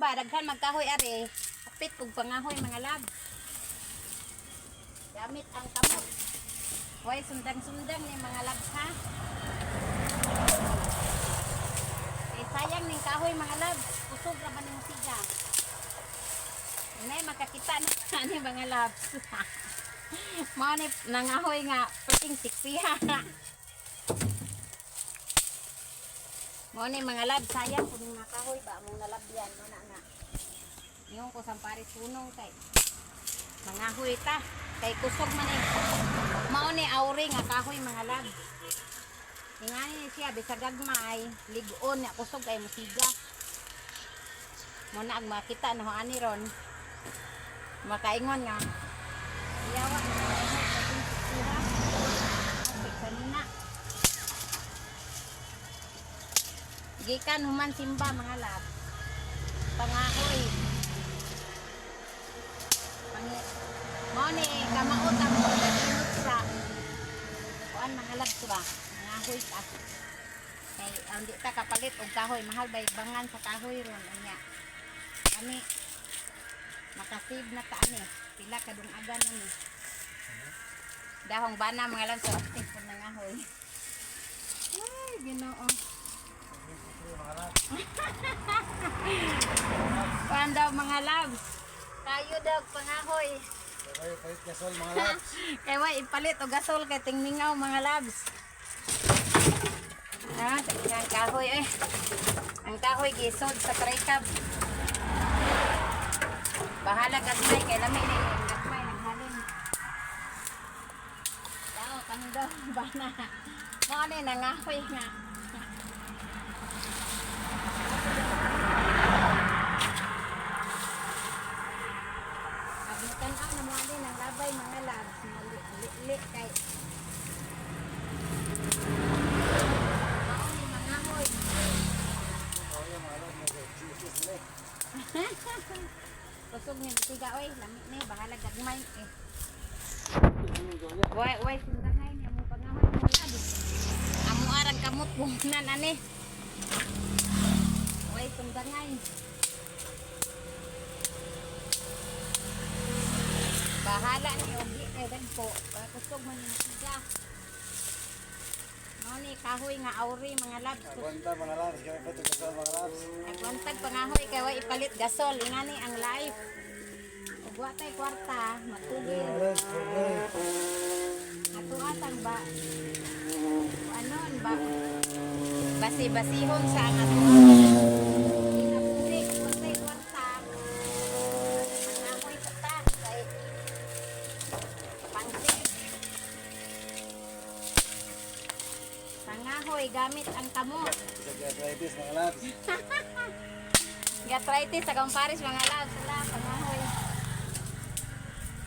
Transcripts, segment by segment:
ba daghan magkahoy are. Kapit kog pangahoy mga lab. Gamit ang kamot. Hoy sundang-sundang ni mga labs ha. Eh sayang ning kahoy mga labs. Kusog ra ba ning siga? Nay makakita na ani mga labs. Mao ni nangahoy nga puting siksi ha. Mo ni mga lab sayang kung nakahoy ba mong nalabyan mo na nga. Yung ko sampari sunong kay mga huy ta kay kusog man eh. Mao ni auri nga kahoy mga lab. Ingani siya bisag gagmay ligon nya kusog kay musiga. Mo na ang makita na ho ani ron. Makaingon nga. Iyawa na kahoy pating siksiha. Okay, kanina. Gikan human simba mga lab. Pangahoy. Pangi Mao ni kamaot ang naginot sa. Kuan mga lab ba? Pangahoy ta. Kay ang di ta kapalit og kahoy mahal bay bangan sa kahoy ron anya. Kami makasib na ta ani. Pila kadung aga na ni. Dahong bana mga lab sa optik po nangahoy. Ay, ginoo. Kuan daw mga loves. Kayo daw pangahoy. Okay, palit gasol mga laps. Kay wa ipalit og gasol kay tingningaw mga loves. Ha, ang kahoy eh. Ang kahoy gisod sa tricab. Bahala gagmay kay lami ni gagmay naghalin. Daw kang daw bana. Mo ni nangahoy nga. Abitan ang namuali ng labay mga labs. Mali kay. Mauni mga Oh, yung mga laps, mga Jesus na eh. Kusog ni tiga oy, lamit ni bahala gagmay eh. Way way sundahay ni mo pangahoy mo labs. Amo arang kamot bunan ani. Way sundangay. Bahala ni dagpo. Kusog man ni tiga. Mao ni kahoy nga auri mga labs. Aguanta mga laps, kaya palit gasol mga laps. Nagwantag pangahoy kay wa ipalit gasol ingani ang life. Ug wa tay kwarta, matugil. Yes, okay. Ato atang ba anon ba basi-basihon sa ang ato. kahoy gamit ang tamo. Sa gastritis mga labs. gastritis sa kamparis mga labs. Wala, pangahoy.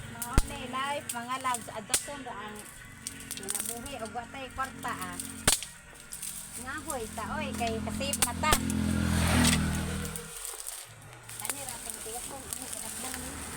Mga honey life mga labs. Adapon ang mga buhi o guwatay kwarta ah. Ngahoy taoy kay kasip mata. Tani ra pang tiyakon ang